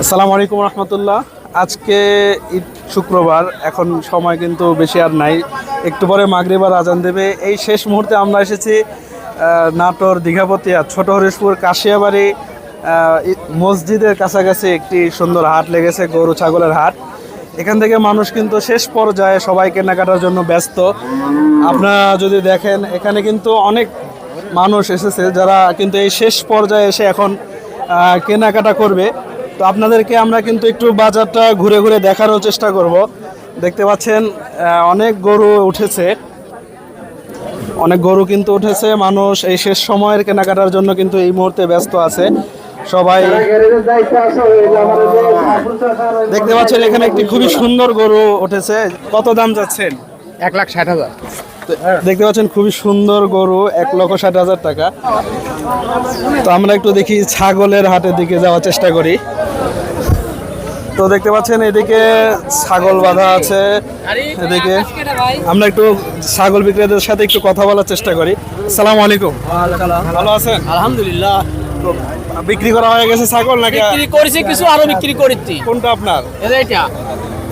আসসালামু আলাইকুম রহমতুল্লাহ। আজকে ঈদ শুক্রবার, এখন সময় কিন্তু বেশি আর নাই। একটু পরে মাগরিবার আজান দেবে। এই শেষ মুহূর্তে আমরা এসেছি নাটোর দীঘাপতিয়া, ছোট হরিশপুর, কাশিয়াবাড়ি মসজিদের কাছাকাছি একটি সুন্দর হাট লেগেছে, গরু, ছাগলের হাট। এখান থেকে মানুষ কিন্তু শেষ পর্যায়ে সবাই কেনাকাটার জন্য ব্যস্ত। আপনারা যদি দেখেন, এখানে কিন্তু অনেক মানুষ এসেছে যারা কিন্তু এই শেষ পর্যায়ে এসে এখন কেনাকাটা করবে। তো আপনাদেরকে আমরা কিন্তু একটু বাজারটা ঘুরে ঘুরে দেখারও চেষ্টা করব। দেখতে পাচ্ছেন অনেক গরু উঠেছে। অনেক গরু কিন্তু উঠেছে। মানুষ এই শেষ সময়ের কেনাকাটার জন্য কিন্তু এই মুহূর্তে ব্যস্ত আছে। সবাই দেখতে পাচ্ছেন এখানে একটি খুবই সুন্দর গরু উঠেছে। কত দাম যাচ্ছেন এক লাখ ষাট হাজার। দেখতে পাচ্ছেন খুবই সুন্দর গরু এক লক্ষ ষাট হাজার টাকা। তো আমরা একটু দেখি ছাগলের হাটের দিকে যাওয়ার চেষ্টা করি। তো দেখতে পাচ্ছেন এদিকে ছাগল বাঁধা আছে। এদিকে আমরা একটু ছাগল বিক্রেতাদের সাথে একটু কথা বলার চেষ্টা করি। আসসালামু আলাইকুম। ভালো আছেন? আলহামদুলিল্লাহ। তো বিক্রি করা হয়ে গেছে ছাগল নাকি বিক্রি করেছি কিছু আরও বিক্রি করেছি। কোনটা আপনার? এটা। এটা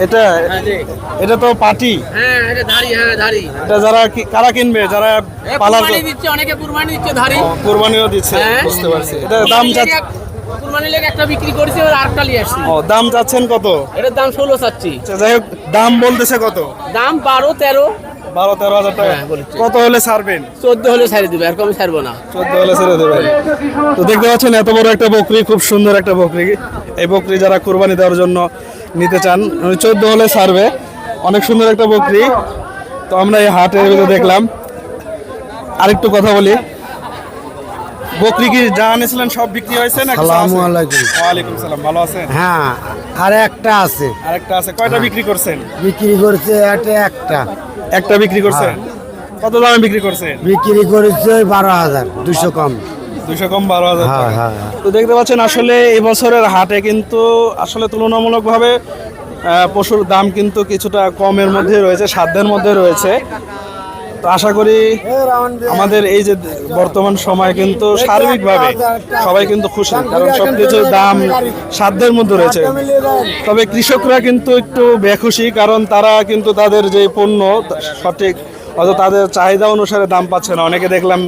এটা এটা তো পাটি। হ্যাঁ এটা ধারি হ্যাঁ ধারি এটা যারা কারা কিনবে? যারা পালার দিচ্ছে অনেকে কুরবানি দিচ্ছে ধারি কোরবানিও দিচ্ছে হ্যাঁ। বুঝতে পারছি। এটা দাম কুরবানি লেগে কুরবানি লেগে একটা বিক্রি করেছি এবার আরেকটা নিয়ে আসছি। ও দাম চাচ্ছেন কত? এটার দাম ষোলো চাচ্ছি। আচ্ছা, যাই হোক দাম বলতেছে কত? দাম বারো তেরো। বারো তেরো হাজার টাকা। হ্যাঁ, কত হলে ছাড়বেন? চোদ্দ হলে ছাড়ে দিবে আর কমে ছাড়বো না। চোদ্দ হলে ছেড়ে দেবেন। তো দেখতে পাচ্ছেন এত বড় একটা বকরি খুব সুন্দর একটা বকরি। এই বকরি যারা কোরবানি দেওয়ার জন্য নিতে চান চোদ্দ হলে ছাড়বে। অনেক সুন্দর একটা বকরি। তো আমরা এই হাটের ভিতরে দেখলাম। আরেকটু কথা বলি। বকরি কি যা আনেছিলেন সব বিক্রি হয়েছে না আসসালামু আলাইকুম। ওয়ালাইকুম সালাম ভালো আছেন? হ্যাঁ আর একটা আছে। আরেকটা আছে কয়টা বিক্রি করছেন? বিক্রি করছে এটা একটা একটা বিক্রি করছেন কত দামে বিক্রি করছে? বিক্রি করেছে বারো হাজার দুশো কম। দুশো কম বারো হাজার হ্যাঁ। হ্যাঁ, হ্যাঁ। তো দেখতে পাচ্ছেন আসলে এবছরের হাটে কিন্তু আসলে তুলনামূলকভাবে পশুর দাম কিন্তু কিছুটা কমের মধ্যে রয়েছে সাধ্যের মধ্যে রয়েছে। আশা করি আমাদের এই যে বর্তমান সময় কিন্তু সার্বিকভাবে সবাই কিন্তু খুশি, কারণ সব সবকিছুর দাম সাধ্যের মধ্যে রয়েছে। তবে কৃষকরা কিন্তু একটু বেখুশি, কারণ তারা কিন্তু তাদের যে পণ্য, সঠিক হয়তো তাদের চাহিদা অনুসারে দাম পাচ্ছে না। অনেকে দেখলাম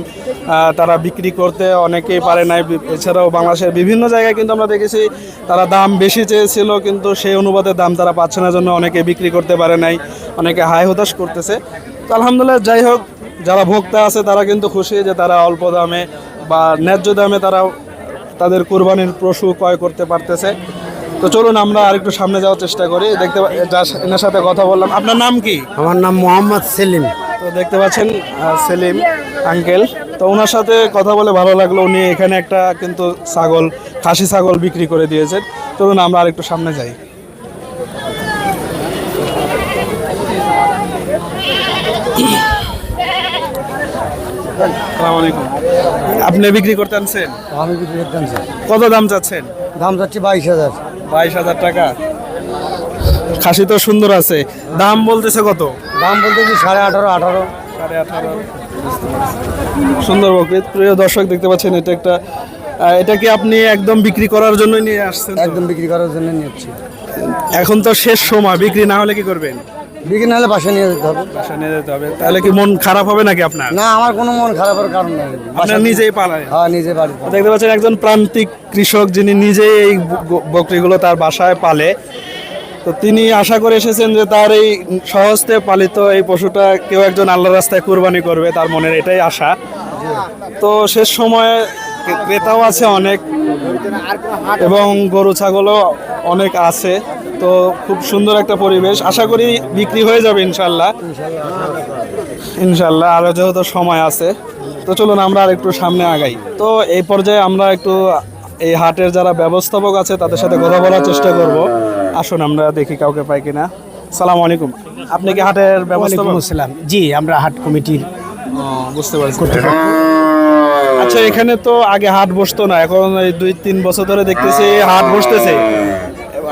তারা বিক্রি করতে অনেকেই পারে নাই। এছাড়াও বাংলাদেশের বিভিন্ন জায়গায় কিন্তু আমরা দেখেছি, তারা দাম বেশি চেয়েছিল, কিন্তু সেই অনুপাতে দাম তারা পাচ্ছে না, জন্য অনেকে বিক্রি করতে পারে নাই, অনেকে হাই হতাশ করতেছে। তো আলহামদুলিল্লাহ যাই হোক যারা ভোক্তা আছে তারা কিন্তু খুশি যে তারা অল্প দামে বা ন্যায্য দামে তারা তাদের কোরবানির পশু ক্রয় করতে পারতেছে। তো চলুন আমরা আরেকটু সামনে যাওয়ার চেষ্টা করি। দেখতে এনার সাথে কথা বললাম। আপনার নাম কি? আমার নাম মোহাম্মদ সেলিম। তো দেখতে পাচ্ছেন সেলিম আঙ্কেল। তো ওনার সাথে কথা বলে ভালো লাগল। উনি এখানে একটা কিন্তু ছাগল খাসি ছাগল বিক্রি করে দিয়েছেন। চলুন আমরা আরেকটু সামনে যাই। আসসালামু আলাইকুম আপনি বিক্রি করতে আনছেন? আমি বিক্রি করতাম স্যার কত দাম চাচ্ছেন? দাম যাচ্ছে বাইশ হাজার। বাইশ হাজার টাকা। খাসি তো সুন্দর আছে। দাম বলতেছে কত? দাম বলতে কি সাড়ে আঠারো আঠারো। সাড়ে আঠারো। সুন্দর বকরি। প্রিয় দর্শক দেখতে পাচ্ছেন এটা একটা এটা কি আপনি একদম বিক্রি করার জন্যই নিয়ে আসছেন একদম বিক্রি করার জন্য নিচ্ছি এখন তো শেষ সময় বিক্রি না হলে কি করবেন? বিক্রি না হলে বাসা নিয়ে যেতে হবে। বাসায় নিয়ে যেতে হবে। তাহলে কি মন খারাপ হবে নাকি আপনার? না আমার কোনো মন খারাপের কারণ নেই। আপনার নিজেই পালায়? হ্যাঁ নিজে বাড়ি দেখতে পাচ্ছেন একজন প্রান্তিক কৃষক যিনি নিজেই এই বকরিগুলো তার বাসায় পালে। তো তিনি আশা করে এসেছেন যে তার এই সহজতে পালিত এই পশুটা কেউ একজন আল্লাহ রাস্তায় কুরবানি করবে তার মনের এটাই আশা। তো শেষ সময়ে ক্রে- ক্রেতাও আছে অনেক। এবং গরু ছাগলও অনেক আছে। তো খুব সুন্দর একটা পরিবেশ। আশা করি বিক্রি হয়ে যাবে ইনশাল্লাহ। ইনশাল্লাহ আরও যেহেতু সময় আছে। তো চলুন আমরা আর একটু সামনে আগাই। তো এই পর্যায়ে আমরা একটু এই হাটের যারা ব্যবস্থাপক আছে তাদের সাথে কথা বলার চেষ্টা করব। আসুন আমরা দেখি কাউকে পাই কিনা। সালাম আলাইকুম। আপনি কি হাটের ব্যবস্থাপক? আসসালাম। জি আমরা হাট কমিটির বুঝতে পারছি। আচ্ছা এখানে তো আগে হাট বসতো না। এখন এই দুই তিন বছর ধরে দেখতেছি হাট বসতেছে।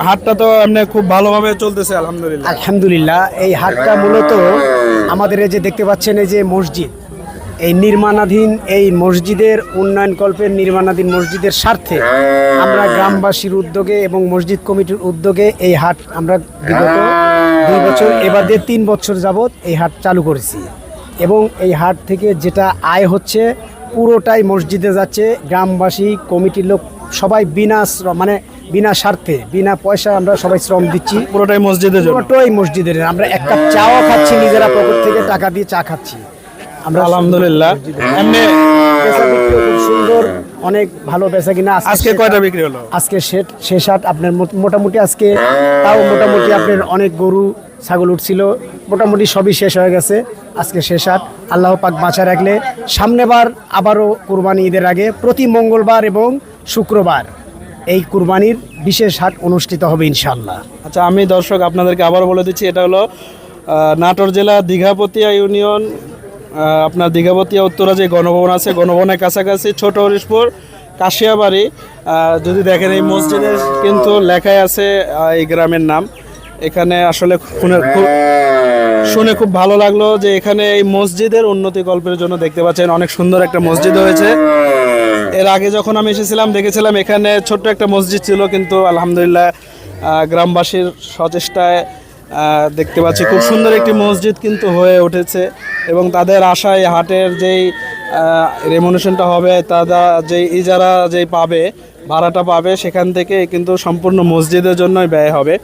হাটটা তো এমনি খুব ভালোভাবে চলতেছে, আলহামদুলিল্লাহ। আলহামদুলিল্লাহ, এই হাটটা মূলত আমাদের এই যে দেখতে পাচ্ছেন এই যে মসজিদ, এই নির্মাণাধীন এই মসজিদের উন্নয়ন কল্পের নির্মাণাধীন মসজিদের স্বার্থে আমরা গ্রামবাসীর উদ্যোগে এবং মসজিদ কমিটির উদ্যোগে এই হাট আমরা বিগত দুই বছর, এবার দিয়ে তিন বছর যাবৎ এই হাট চালু করেছি। এবং এই হাট থেকে যেটা আয় হচ্ছে, পুরোটাই মসজিদে যাচ্ছে, গ্রামবাসী, কমিটির লোক সবাই বিনা মানে বিনা স্বার্থে বিনা পয়সা আমরা সবাই শ্রম দিচ্ছি। পুরোটাই মসজিদের জন্য? পুরোটাই মসজিদের। আমরা এক কাপ চাও খাচ্ছি নিজেরা পকেট থেকে টাকা দিয়ে চা খাচ্ছি। আমরা আলহামদুলিল্লাহ। এমনি সুন্দর অনেক ভালো বেচা কিনা। আজকে কয়টা বিক্রি হলো? আজকে শেষ শেষ হাট আপনার মোট- মোটামুটি আজকে তাও মোটামুটি আপনার অনেক গরু ছাগল উঠছিল। মোটামুটি সবই শেষ হয়ে গেছে। আজকে শেষ হাট আল্লাহ পাক বাঁচা রাখলে সামনেবার আবারও কোরবানি ঈদের আগে প্রতি মঙ্গলবার এবং শুক্রবার। এই কুরবানির বিশেষ হাট অনুষ্ঠিত হবে ইনশাল্লাহ আচ্ছা আমি দর্শক আপনাদেরকে আবার বলে দিচ্ছি, এটা হলো নাটোর জেলা দীঘাপতিয়া ইউনিয়ন আপনার দীঘাপতিয়া উত্তরা যে গণভবন আছে, গণভবনের কাছাকাছি ছোট হরিশপুর, কাশিয়াবাড়ি যদি দেখেন এই মসজিদের কিন্তু লেখাই আছে এই গ্রামের নাম। এখানে আসলে খুব শুনে খুব ভালো লাগল যে এখানে এই মসজিদের উন্নতি গল্পের জন্য দেখতে পাচ্ছেন, অনেক সুন্দর একটা মসজিদ হয়েছে। এর আগে যখন আমি এসেছিলাম, দেখেছিলাম এখানে ছোট্ট একটা মসজিদ ছিল, কিন্তু আলহামদুলিল্লাহ গ্রামবাসীর সচেষ্টায় দেখতে পাচ্ছি খুব সুন্দর একটি মসজিদ কিন্তু হয়ে উঠেছে এবং তাদের আশায় হাটের যেই রেমুনেশনটা হবে, তারা যেই ইজারা যেই পাবে, ভাড়াটা পাবে, সেখান থেকে কিন্তু সম্পূর্ণ মসজিদের জন্যই ব্যয় হবে।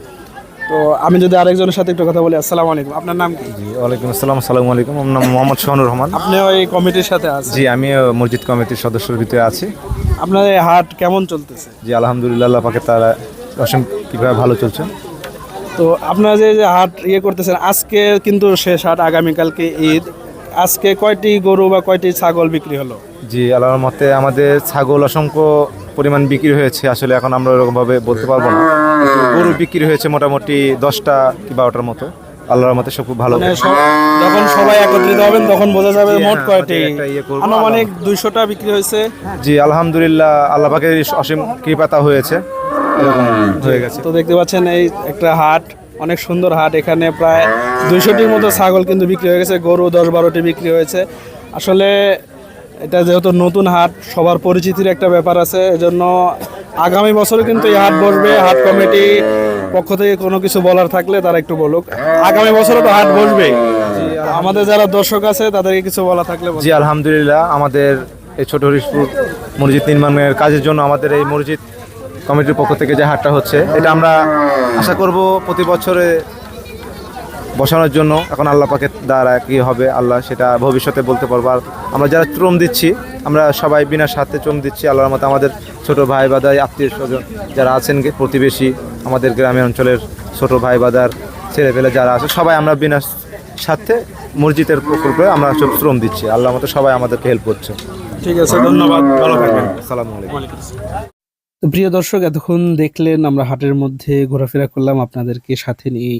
তো আমি যদি আরেকজনের সাথে একটু কথা বলি আসসালামু আলাইকুম। আপনার নাম কি? জি ওয়ালাইকুম আসসালাম আসসালামু আলাইকুম। আমার নাম মোহাম্মদ সোহানুর রহমান। আপনি ওই কমিটির সাথে আছেন? জি আমি মসজিদ কমিটির সদস্যের ভিতরে আছি। আপনার এই হাট কেমন চলতেছে? জি আলহামদুলিল্লাহ আল্লাহ পাকে তারা অসীম কীভাবে ভালো চলছে। তো আপনারা যে যে হাট ইয়ে করতেছেন আজকে কিন্তু শেষ হাট আগামীকালকে ঈদ। আজকে কয়টি গরু বা কয়টি ছাগল বিক্রি হলো? জি আল্লাহর মতে আমাদের ছাগল অসংখ্য পরিমাণ বিক্রি হয়েছে আসলে এখন আমরা ওরকমভাবে বলতে পারব না। গরু বিক্রি হয়েছে মোটামুটি দশটা কি বারোটার মতো। আল্লাহর মতে সব খুব ভালো। মানে যখন সবাই একত্রিত হবেন তখন বোঝা যাবে মোট হ্যাঁ, কয়টি। ইয়ে আনুমানিক দুইশোটা বিক্রি হয়েছে। জি আলহামদুলিল্লাহ আল্লাহ পাকের অসীম কৃপাতা হয়েছে। হয়ে গেছে। তো দেখতে পাচ্ছেন এই একটা হাট অনেক সুন্দর হাট। এখানে প্রায় দুইশোটির মতো ছাগল কিন্তু বিক্রি হয়ে গেছে গরু দশ বারোটি বিক্রি হয়েছে। আসলে এটা যেহেতু নতুন হাট সবার পরিচিতির একটা ব্যাপার আছে এজন্য আগামী বছরে কিন্তু এই হাট বসবে হাট কমিটি পক্ষ থেকে কোনো কিছু বলার থাকলে তারা একটু বলুক। আগামী বছরে তো হাট বসবে। আমাদের যারা দর্শক আছে তাদেরকে কিছু বলা থাকলে। জি আলহামদুলিল্লাহ আমাদের এই ছোট হরিশপুর মসজিদ নির্মাণের কাজের জন্য আমাদের এই মসজিদ কমিটির পক্ষ থেকে যে হাটটা হচ্ছে এটা আমরা আশা করব প্রতি বছরে বসানোর জন্য এখন আল্লাহ পাকের দ্বারা কি হবে আল্লাহ সেটা ভবিষ্যতে বলতে পারব। আর আমরা যারা শ্রম দিচ্ছি আমরা সবাই বিনা স্বার্থে শ্রম দিচ্ছি আল্লাহর মতো আমাদের ছোট ভাই বাদাই আত্মীয় স্বজন যারা আছেন প্রতিবেশী আমাদের গ্রামের অঞ্চলের ছোট ভাই বাদার ছেলে পেলে যারা আছে সবাই আমরা বিনা স্বার্থে মসজিদের প্রকল্পে আমরা সব শ্রম দিচ্ছি। আল্লাহ মতো সবাই আমাদেরকে হেল্প করছে। ঠিক আছে ধন্যবাদ। ভালো থাকবেন। আসসালামু আলাইকুম। প্রিয় দর্শক এতক্ষণ দেখলেন আমরা হাটের মধ্যে ঘোরাফেরা করলাম আপনাদেরকে সাথে নিয়ে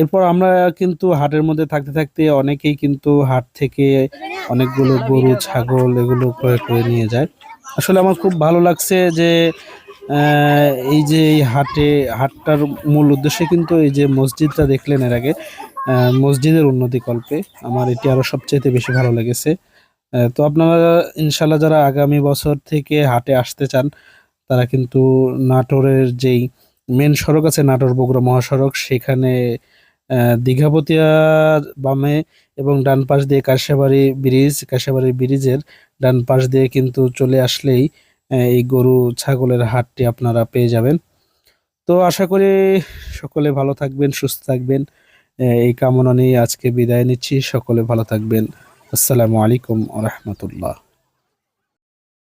এরপর আমরা কিন্তু হাটের মধ্যে থাকতে থাকতে অনেকেই কিন্তু হাট থেকে অনেকগুলো গরু, ছাগল এগুলো ক্রয় করে নিয়ে যায়। আসলে আমার খুব ভালো লাগছে যে এই যে এই হাটে, হাটটার মূল উদ্দেশ্য কিন্তু এই যে মসজিদটা দেখলেন এর আগে মসজিদের উন্নতি কল্পে আমার এটি আরও সবচেয়ে বেশি ভালো লেগেছে। তো আপনারা ইনশাল্লাহ যারা আগামী বছর থেকে হাটে আসতে চান, তারা কিন্তু নাটোরের যেই মেন সড়ক আছে নাটোর বগুড়া মহাসড়ক। সেখানে দীঘাপতিয়া বামে এবং ডান পাশ দিয়ে কাশিয়াবাড়ি ব্রিজ কাশাবাড়ি ব্রিজের ডান পাশ দিয়ে কিন্তু চলে আসলেই এই গরু ছাগলের হাটটি আপনারা পেয়ে যাবেন। তো আশা করি সকলে ভালো থাকবেন, সুস্থ থাকবেন। এই কামনা নিয়ে আজকে বিদায় নিচ্ছি। সকলে ভালো থাকবেন। আসসালামু আলাইকুম রহমতুল্লাহ।